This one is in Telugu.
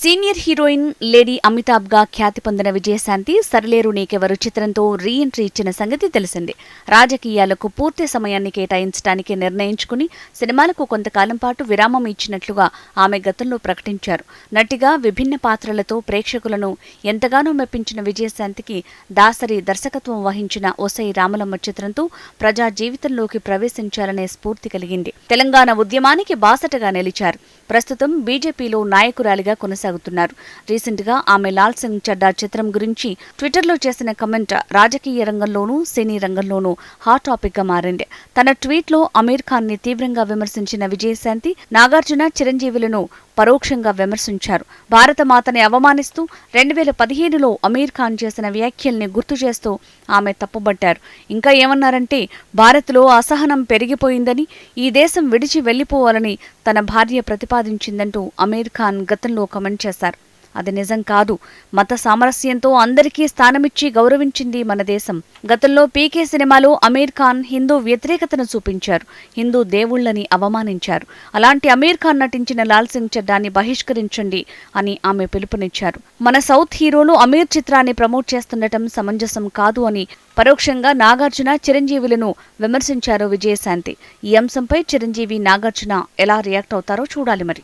సీనియర్ హీరోయిన్ లేడీ అమితాబ్గా ఖ్యాతి పొందిన విజయశాంతి సరిలేరు నీకెవరు చిత్రంతో రీ ఎంట్రీ ఇచ్చిన సంగతి తెలిసిందే. రాజకీయాలకు పూర్తి సమయాన్ని కేటాయించడానికి నిర్ణయించుకుని సినిమాలకు కొంతకాలం పాటు విరామం ఇచ్చినట్లుగా ఆమె గతంలో ప్రకటించారు. నటిగా విభిన్న పాత్రలతో ప్రేక్షకులను ఎంతగానో మెప్పించిన విజయశాంతికి దాసరి దర్శకత్వం వహించిన ఒసై రామలమ్మ చిత్రంతో ప్రజా జీవితంలోకి ప్రవేశించాలనే స్ఫూర్తి కలిగింది. తెలంగాణ ఉద్యమానికి బాసటగా నిలిచారు. ప్రస్తుతం బీజేపీలో నాయకురాలిగా కొనసాగుతున్నారు. రీసెంట్గా ఆమె లాల్ సింగ్ చడ్డా చిత్రం గురించి ట్విట్టర్లో చేసిన కమెంట్ రాజకీయ రంగంలోనూ సినీ రంగంలోనూ హాట్ టాపిక్గా మారింది. తన ట్వీట్లో అమీర్ ఖాన్ని తీవ్రంగా విమర్శించిన విజయశాంతి నాగార్జున చిరంజీవులను పరోక్షంగా విమర్శించారు. భారత మాతని అవమానిస్తూ రెండు వేల పదిహేనులో అమీర్ ఖాన్ చేసిన వ్యాఖ్యల్ని గుర్తు చేస్తూ ఆమె తప్పుబట్టారు. ఇంకా ఏమన్నారంటే భారత్లో అసహనం పెరిగిపోయిందని ఈ దేశం విడిచి వెళ్ళిపోవాలని తన భార్య ప్రతిపాదించిందంటూ అమీర్ ఖాన్ గతంలో కమెంట్ చేశారు. అది నిజం కాదు. మత సామరస్యంతో అందరికీ స్థానమిచ్చి గౌరవించింది మన దేశం. గతంలో పీకే సినిమాలో అమీర్ ఖాన్ హిందూ వ్యతిరేకతను చూపించారు. హిందూ దేవుళ్ళని అవమానించారు. అలాంటి అమీర్ ఖాన్ నటించిన లాల్ సింగ్ చెడ్డాన్ని బహిష్కరించండి అని ఆమె పిలుపునిచ్చారు. మన సౌత్ హీరోలు అమీర్ చిత్రాన్ని ప్రమోట్ చేస్తుండటం సమంజసం కాదు అని పరోక్షంగా నాగార్జున చిరంజీవులను విమర్శించారు విజయశాంతి. ఈ అంశంపై చిరంజీవి నాగార్జున ఎలా రియాక్ట్ అవుతారో చూడాలి మరి.